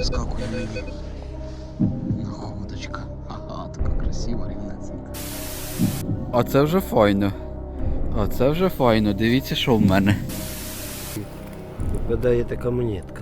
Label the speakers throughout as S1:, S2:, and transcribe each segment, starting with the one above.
S1: вискакує мені. Находочка. Ага, така красива рівнесенька. А це вже файно. А це вже файно. Дивіться, що в мене.
S2: Випадає така монетка.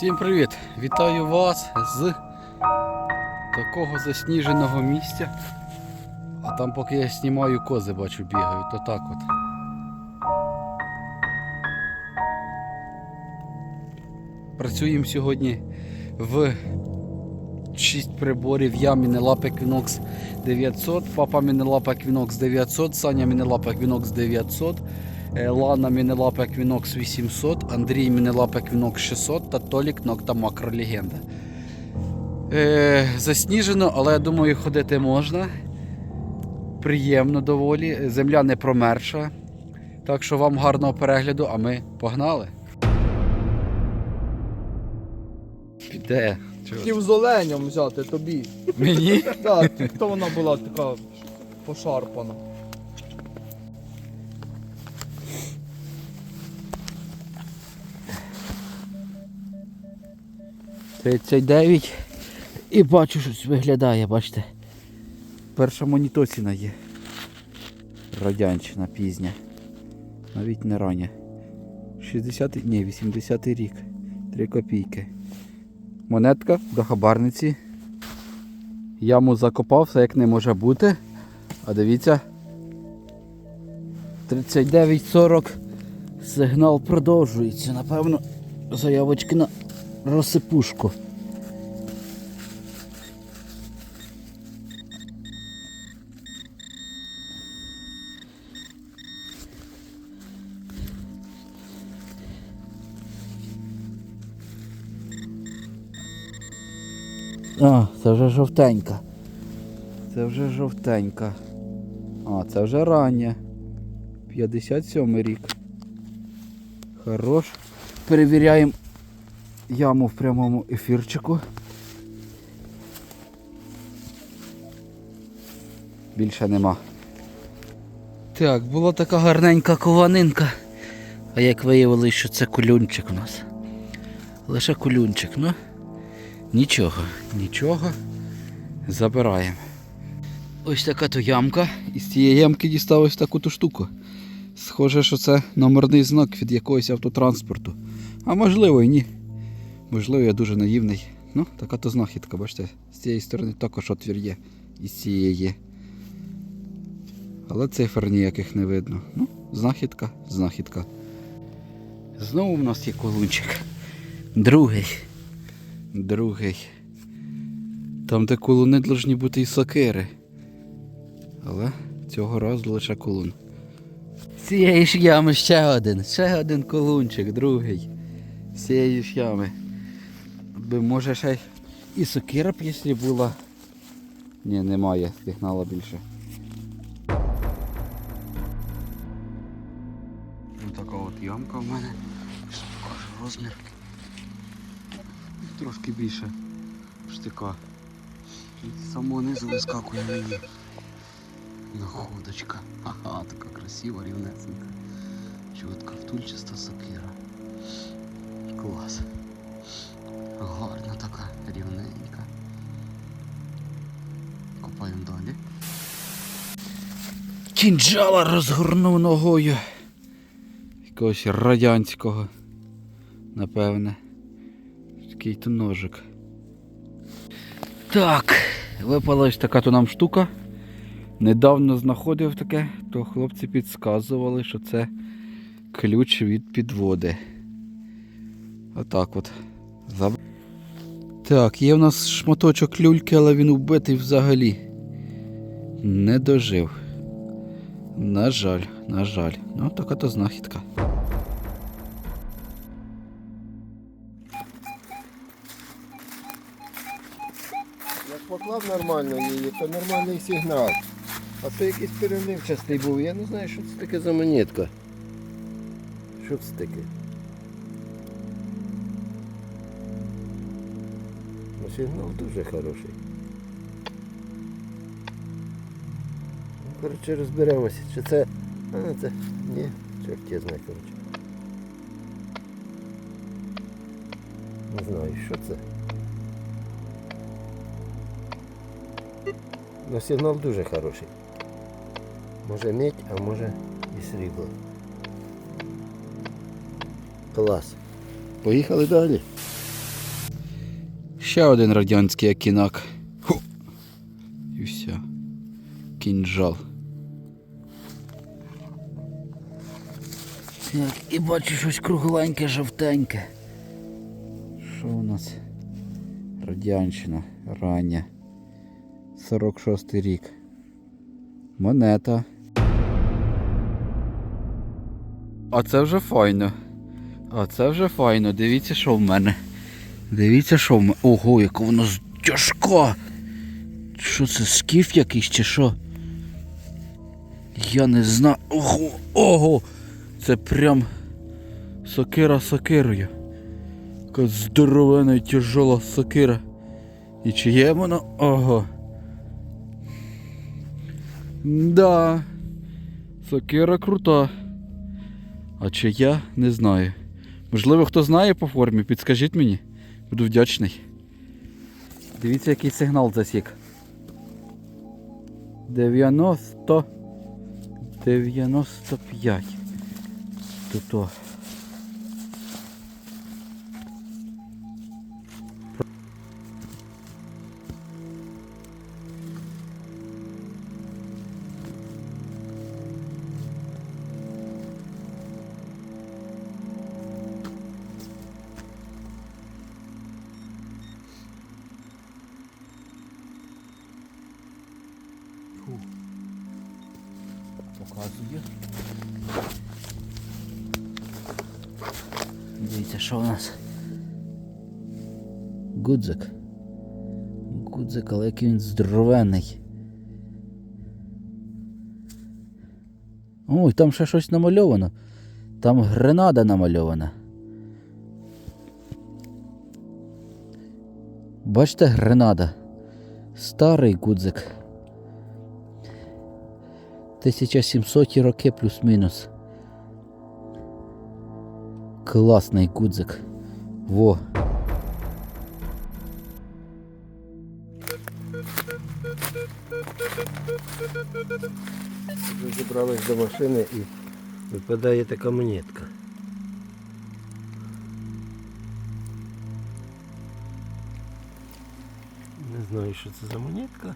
S1: Всім привіт! Вітаю вас з такого засніженого місця. А там поки я знімаю кози, бачу, бігають, то так от. Працюємо сьогодні в 6 приборів. Я Мінелапа Equinox 900, папа Мінелапа Equinox 900, Саня Мінелапа Equinox 900, е, Лана Мінелапа Equinox 800, Андрій Мінелапа Equinox 600 та Толік Нокта Макро Легенда. Е, засніжено, але я думаю, ходити можна. Приємно доволі. Земля не промерша. Так що вам гарного перегляду, а ми погнали. Піде.
S3: Хотів з оленем взяти тобі.
S1: Мені?
S3: Так, то вона була така пошарпана.
S1: — 39 і бачу, щось виглядає, бачите. Перша монітосіна є. Радянщина пізня. Навіть не рання. 60 ні, 80 рік. 3 копійки. Монетка до хабарниці. Яму закопав, все як не може бути. А дивіться. 39.40. Сигнал продовжується. Напевно, заявочки на розсипушку. А, це вже жовтенька. Це вже жовтенька. А, це вже рання. 57 рік. Хорош. Перевіряємо яму в прямому ефірчику. Більше нема. Так, була така гарненька кованинка. А як виявилось, що це кулюнчик у нас. Лише кулюнчик, ну. Нічого, нічого. Забираємо. Ось така то ямка. І з цієї ямки дістав таку ту штуку. Схоже, що це номерний знак від якогось автотранспорту. А можливо і ні. Можливо, я дуже наївний. Ну, така то знахідка, бачите, з цієї сторони також отвір є. І з цієї. Але цифр ніяких не видно. Ну, знахідка, знахідка. Знову в нас є колунчик. Другий. Другий. Там, де колуни повинні бути і сокири. Але цього разу лише колун. З цієї ж ями ще один. Ще один колунчик, другий. З цієї ж ями. Би може ще і сокира б, якщо була. Ні, немає, сигнала більше. Ось така от ямка в мене. Покажу розмір. Трошки більше штика. З самого низу вискакує мені. Находочка. Ага, така красива, рівнесенька. Чітка втульчаста сокира. Клас. Гарна така, рівненька. Копаємо далі. Кінджала розгорнув ногою. Якогось радянського. Напевне. Такий то ножик. Так, випала ось така то нам штука. Недавно знаходив таке, то хлопці підказували, що це ключ від підводи. Отак от. Так, є в нас шматочок люльки, але він вбитий взагалі. Не дожив. На жаль, на жаль. Ну, така то знахідка.
S2: Як поклав нормально її, то нормальний сигнал. А то якийсь переливчастий був. Я не знаю, що це таке за монетка. Що це таке? Сигнал дуже хороший. Ну, коротше, розберемося. Чи це. А, це. Ні, чорт я знаю, коротше. Не знаю, що це. Ну, сигнал дуже хороший. Може медь, а може і срібло. Клас. Поїхали далі.
S1: Ще один радянський акінак. Ху. І все. Кінжал. Так, і бачу щось кругленьке, жовтеньке. Що у нас? Радянщина, рання. 46 рік. Монета. А це вже файно. А це вже файно. Дивіться, що в мене. Дивіться, що в мене. Ого, яка воно тяжка. Що це, скіф якийсь чи що? Я не знаю. Ого, ого! Це прям сокира сокирою. Яка здоровена і тяжола сокира. І чи є воно? Ого. Да. Сокира крута. А чи я не знаю. Можливо, хто знає по формі, підскажіть мені. Буду вдячний. Дивіться, який сигнал засік. 90. 95. Тут. Показую. Дивіться, що у нас. Гудзик. Гудзик, але який він здоровенний. Ой, там ще щось намальовано. Там гренада намальована. Бачите, гренада. Старий гудзик. 1700 роки плюс-мінус. Класний гудзик. Во.
S2: Вже зібрались до машини і випадає така монетка. Не знаю, що це за монетка.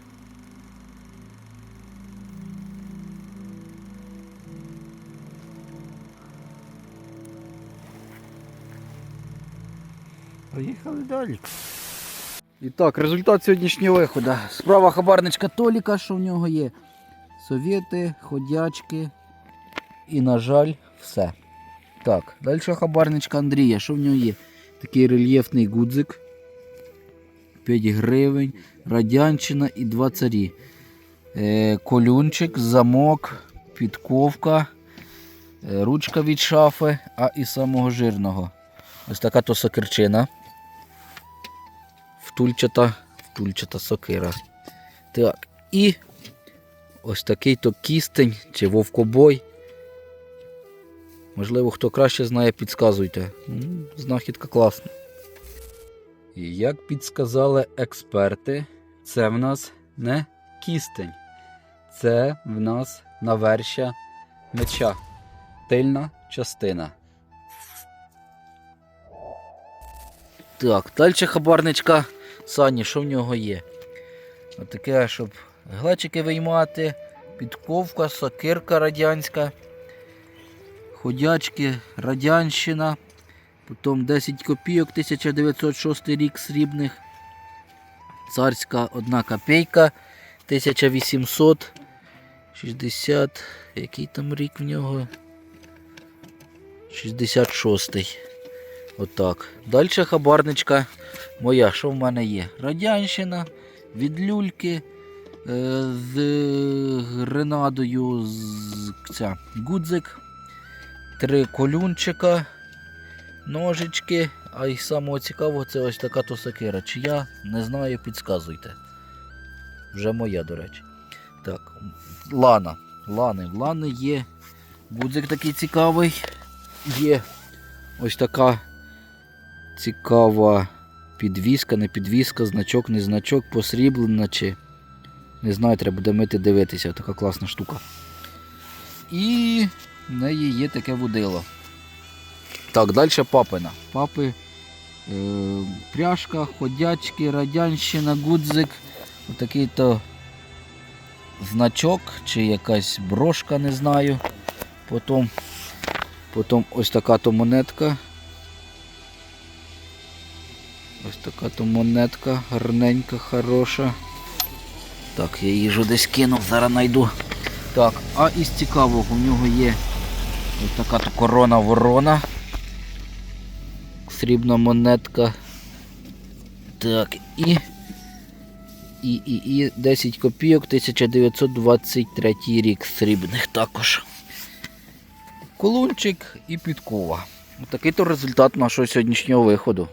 S2: Поїхали далі.
S1: І так, результат сьогоднішнього виходу. Справа хабарничка Толіка, що в нього є. Совєти, ходячки і, на жаль, все. Так, далі хабарничка Андрія, що в нього є? Такий рельєфний гудзик. 5 гривень, радянщина і два царі. Е, колюнчик, замок, підковка, е, ручка від шафи, а і самого жирного. Ось така то сокирчина втульчата, втульчата сокира. Так, і ось такий то кістень чи вовкобой. Можливо, хто краще знає, підказуйте. Знахідка класна. І як підсказали експерти, це в нас не кістень. Це в нас навершя меча. Тильна частина. Так, далі хабарничка Сані, що в нього є? Отаке, щоб глечики виймати, підковка, сокирка радянська, ходячки, радянщина, потім 10 копійок 1906 рік срібних, царська одна копійка 1800 60. Який там рік в нього? 66-й. Отак. Далі хабарничка моя. Що в мене є? Радянщина, від люльки е, з гренадою, з ця, гудзик, три колюнчика, ножички. А й самого цікавого це ось така то сокира. Чия, не знаю, підказуйте. Вже моя, до речі. Так, лана. Лани. В лани є. Гудзик такий цікавий. Є ось така цікава підвіска, не підвіска, значок, не значок, посріблена чи. Не знаю, треба буде мити дивитися, така класна штука. І в неї є таке водило. Так, далі папина. Папи е, пряжка, ходячки, радянщина, гудзик. Отакий то значок чи якась брошка, не знаю. Потім, потім ось така то монетка. Така то монетка, гарненька, хороша. Так, я їжу десь кинув, зараз знайду. Так, а із цікавого в нього є така то корона ворона. Срібна монетка. Так, і. І, і, і 10 копійок 1923 рік срібних також. Колунчик і підкова. Такий то результат нашого сьогоднішнього виходу.